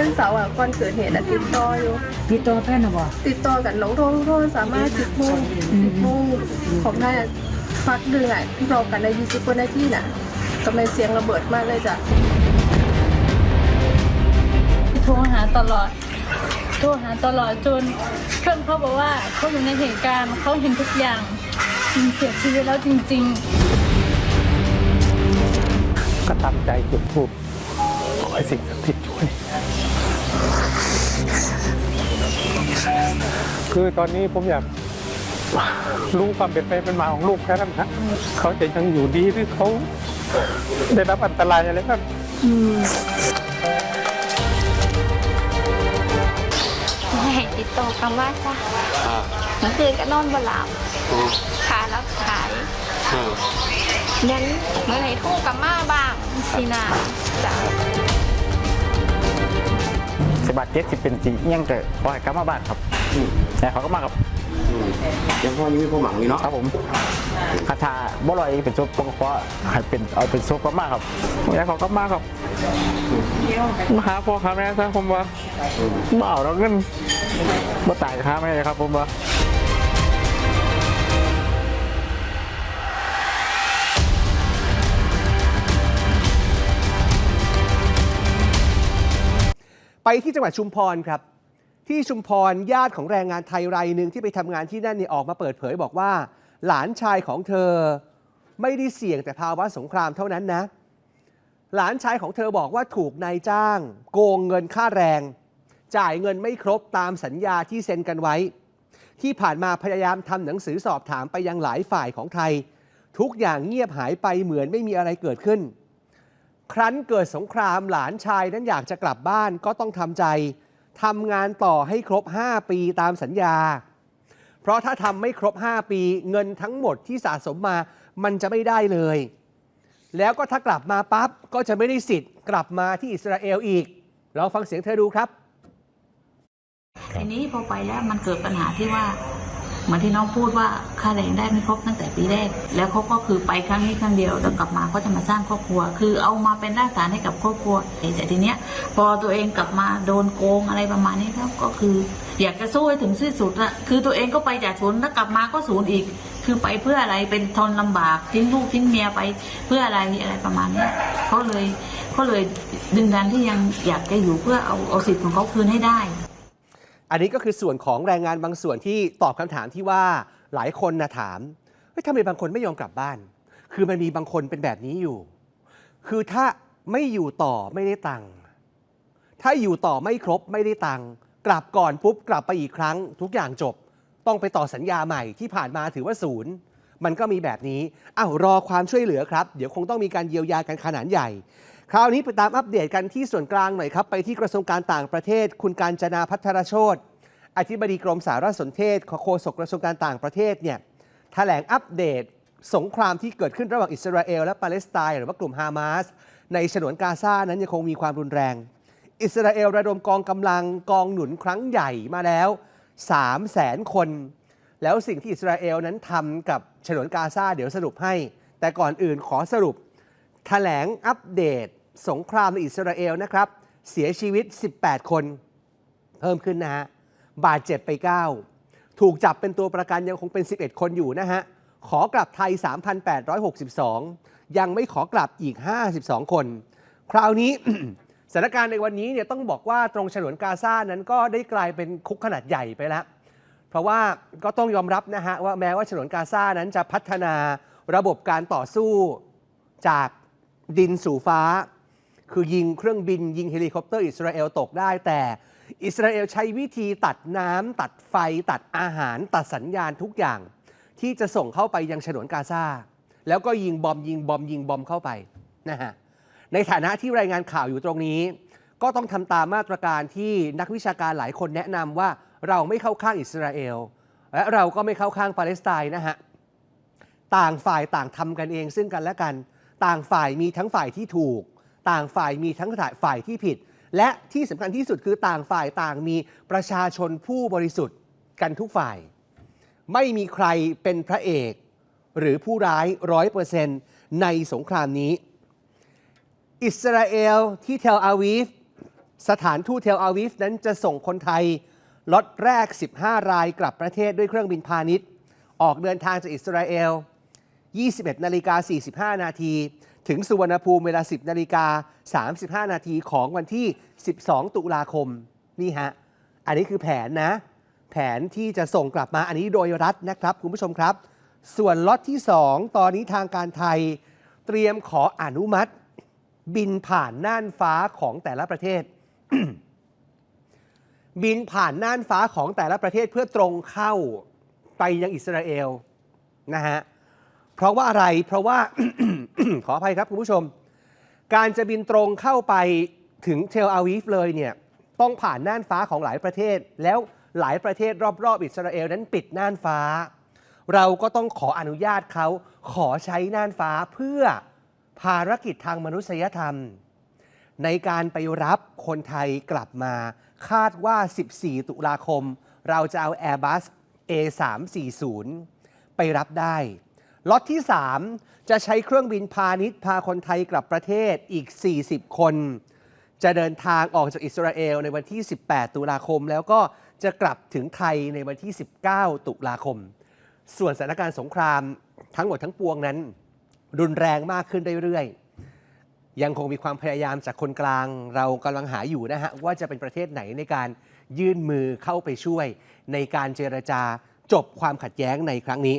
วันเสาร์อะก่อนเกิดเหตุอะติดต่ออยู่ติดต่อแฟนน่ะบ่ติดต่อกันน้องโทรโทรสามารถสิบโมงอืมสิบโมงของไทยอะพักดึงอะรอกันในยี่สิบกว่านาทีน่ะกำลังเสียงระเบิดมากเลยจ้ะ โทรหาตลอด โทรหาตลอดจนเพื่อนเขาบอกว่าเขาอยู่ในเหตุการณ์เขาเห็นทุกอย่างมันเสียชีวิตแล้วจริงๆก็ตั้งใจจุดทูบขอให้สิ่งศักดิ์สิทธิ์ช่วย คือตอนนี้ผมอยากรู้ความเป็นไปเป็นมาของลูกแค่นั้นครับเขาจะยังอยู่ดีหรือเขาได้รับอันตรายอะไรครับไม่ให้ติดต่อกันว่าจ้ะเมื่อคืนก็นอนบนหลับขารับสายยันเมื่อไหร่โทุ่กับมาบ้างสินะจ้ะ สิบาทเจ็ดสิเป็นสีเอียงเกิดพอยกลับมาบ้านครับแต่เขาก็มาครับยังพ่อยังมีความหวังอยู่เนาะครับผมคาถาบ่ลอยเป็นซุปปกเพราะให้เป็นเอาเป็นซุปก็มากครับแล้วเขาก็มาครับมาหาพ่อหาแม่ซะผมว่าบ่เอาแล้วเงินบ่ตายหาแม่เลยครับผมว่า ที่จังหวัดชุมพรครับ ที่ชุมพรญาติของแรงงานไทยรายหนึ่งที่ไปทำงานที่นั่นเนี่ยออกมาเปิดเผยบอกว่า หลานชายของเธอไม่ได้เสี่ยงแต่ภาวะสงครามเท่านั้นนะ หลานชายของเธอบอกว่าถูกนายจ้าง โกงเงินค่าแรง จ่ายเงินไม่ครบตามสัญญาที่เซ็นกันไว้ ที่ผ่านมาพยายามทำหนังสือสอบถามไปยังหลายฝ่ายของไทย ทุกอย่างเงียบหายไปเหมือนไม่มีอะไรเกิดขึ้น ครั้นเกิดสงครามหลานชายนั้นอยากจะกลับบ้านก็ต้องทำใจทำงานต่อให้ครบ 5 ปีตามสัญญา เพราะถ้าทำไม่ครบ 5 ปีเงินทั้งหมดที่สะสมมามันจะไม่ได้เลย แล้วก็ถ้ากลับมาปั๊บก็จะไม่ได้สิทธิ์กลับมาที่อิสราเอลอีกลองฟังเสียงเธอดูครับ ทีนี้พอไปแล้วมันเกิดปัญหาที่ว่า เหมือนที่น้องพูดว่าค่าแรงได้ไม่ครบตั้งแต่ปีแรก แล้วเขาก็คือไปครั้งนี้ครั้งเดียวแล้วกลับมาก็จะมาสร้างครอบครัว คือเอามาเป็นรากฐานให้กับครอบครัวแต่ทีเนี้ยพอตัวเองกลับมาโดนโกงอะไรประมาณนี้แล้วก็คือ อยากจะสู้ให้ถึงที่สุดละคือตัวเองก็ไปจากศูนย์แล้วกลับมาก็ศูนย์อีก คือไปเพื่ออะไรเป็นทนลำบากทิ้งลูกทิ้งเมียไปเพื่ออะไรอะไรประมาณนี้เขาเลยเขาเลยดึงดันที่ยังอยากจะอยู่เพื่อเอาเอาสิทธิ์ของเขาคืนให้ได้ อันนี้ก็คือส่วนของแรงงานบางส่วนที่ตอบคำถามที่ว่าหลายคนนะถามเฮ้ยทำไมบางคนไม่ยอมกลับบ้าน คือมันมีบางคนเป็นแบบนี้อยู่ คือถ้าไม่อยู่ต่อไม่ได้ตังค์ถ้าอยู่ต่อไม่ครบไม่ได้ตังค์กลับก่อนปุ๊บกลับไปอีกครั้ง ทุกอย่างจบ ต้องไปต่อสัญญาใหม่ที่ผ่านมาถือว่าศูนย์มันก็มีแบบนี้อ้าวรอความช่วยเหลือครับ เดี๋ยวคงต้องมีการเยียวยากันขนาดใหญ่ คราวนี้ไปตามอัปเดตกันที่ส่วนกลางหน่อยครับ ไปที่กระทรวงการต่างประเทศ คุณการจนาพัทรโชตอธิบดีกรมสารสนเทศโฆษกกระทรวงการต่างประเทศเนี่ยแถลงอัปเดตสงครามที่เกิดขึ้นระหว่างอิสราเอลและปาเลสไตน์หรือว่ากลุ่มฮามาส ในฉนวนกาซานั้นยังคงมีความรุนแรง อิสราเอลระดมกองกำลังกองหนุนครั้งใหญ่มาแล้ว 3 0 0แสนคน แล้วสิ่งที่อิสราเอลนั้นทำกับฉนวนกาซาเดี๋ยวสรุปให้ แต่ก่อนอื่นขอสรุปแถลงอัปเดต สงครามในอิสราเอลนะครับ เสียชีวิต 18 คน เพิ่มขึ้นนะฮะ บาดเจ็บไป 9 ถูกจับเป็นตัวประกันยังคงเป็น 11 คนอยู่นะฮะ ขอกลับไทย 3,862 ยังไม่ขอกลับอีก 52 คน คราวนี้ สถานการณ์ในวันนี้เนี่ยต้องบอกว่าตรงฉนวนกาซานั้นก็ได้กลายเป็นคุกขนาดใหญ่ไปแล้ว เพราะว่าก็ต้องยอมรับนะฮะว่าแม้ว่าฉนวนกาซานั้นจะพัฒนาระบบการต่อสู้จากดินสู่ฟ้า คือยิงเครื่องบินยิงเฮลิคอปเตอร์อิสราเอลตกได้แต่อิสราเอลใช้วิธีตัดน้ำตัดไฟตัดอาหาร ตัดสัญญาณทุกอย่าง ที่จะส่งเข้าไปยังฉนวนกาซาแล้วก็ยิงบอมยิงบอมยิงบอมเข้าไปนะฮะในฐานะที่รายงานข่าวอยู่ตรงนี้ ก็ต้องทำตามมาตรการที่นักวิชาการหลายคนแนะนำว่าเราไม่เข้าข้างอิสราเอลและเราก็ไม่เข้าข้างปาเลสไตน์นะฮะต่างฝ่ายต่างทำกันเองซึ่งกันและกัน ต่างฝ่ายมีทั้งฝ่ายที่ถูก ต่างฝ่ายมีทั้งฝ่ายที่ผิด และที่สำคัญที่สุดคือต่างฝ่ายต่างมีประชาชนผู้บริสุทธิ์กันทุกฝ่าย ไม่มีใครเป็นพระเอก หรือผู้ร้ายร้อยเปอร์เซนต์ในสงครามนี้ อิสราเอลที่เทลอาวีฟสถานทูตเทลอาวิฟนั้นจะส่งคนไทยล็อตแรก 15 รายกลับประเทศด้วยเครื่องบินพาณิชย์ ออกเดินทางจากอิสราเอล 21 นาฬิกา 45 นาที ถึงสุวรรณภูมิเวลา 10นาฬิกา35 นาทีของวันที่ 12 ตุลาคมนี่ฮะอันนี้คือแผนนะ แผนที่จะส่งกลับมาอันนี้โดยรัฐนะครับ คุณผู้ชมครับ ส่วนล็อตที่ 2 ตอนนี้ทางการไทย เตรียมขออนุมัติ บินผ่านน่านฟ้าของแต่ละประเทศ บินผ่านน่านฟ้าของแต่ละประเทศเพื่อตรงเข้าไปยังอิสราเอลนะฮะ เพราะว่าอะไรเพราะว่า ขออภัยครับคุณผู้ชม การจะบินตรงเข้าไปถึงเทลอาวีฟเลยเนี่ยต้องผ่านน่านฟ้าของหลายประเทศ แล้วหลายประเทศรอบๆ อิสราเอลนั้นปิดน่านฟ้า เราก็ต้องขออนุญาตเขาขอใช้น่านฟ้าเพื่อภารกิจทางมนุษยธรรม ในการไปรับคนไทยกลับมา คาดว่า 14 ตุลาคม เราจะเอา Airbus A340 ไปรับได้ ล็อตที่ 3 จะใช้เครื่องบินพาณิชย์พาคนไทยกลับประเทศอีก 40 คน จะเดินทางออกจากอิสราเอลในวันที่ 18 ตุลาคม แล้วก็จะกลับถึงไทยในวันที่ 19 ตุลาคม ส่วนสถานการณ์สงครามทั้งหมดทั้งปวงนั้น รุนแรงมากขึ้นเรื่อยๆ ยังคงมีความพยายามจากคนกลางเรากำลังหาอยู่นะฮะ ว่าจะเป็นประเทศไหนในการยื่นมือเข้าไปช่วยในการเจรจาจบความขัดแย้งในครั้งนี้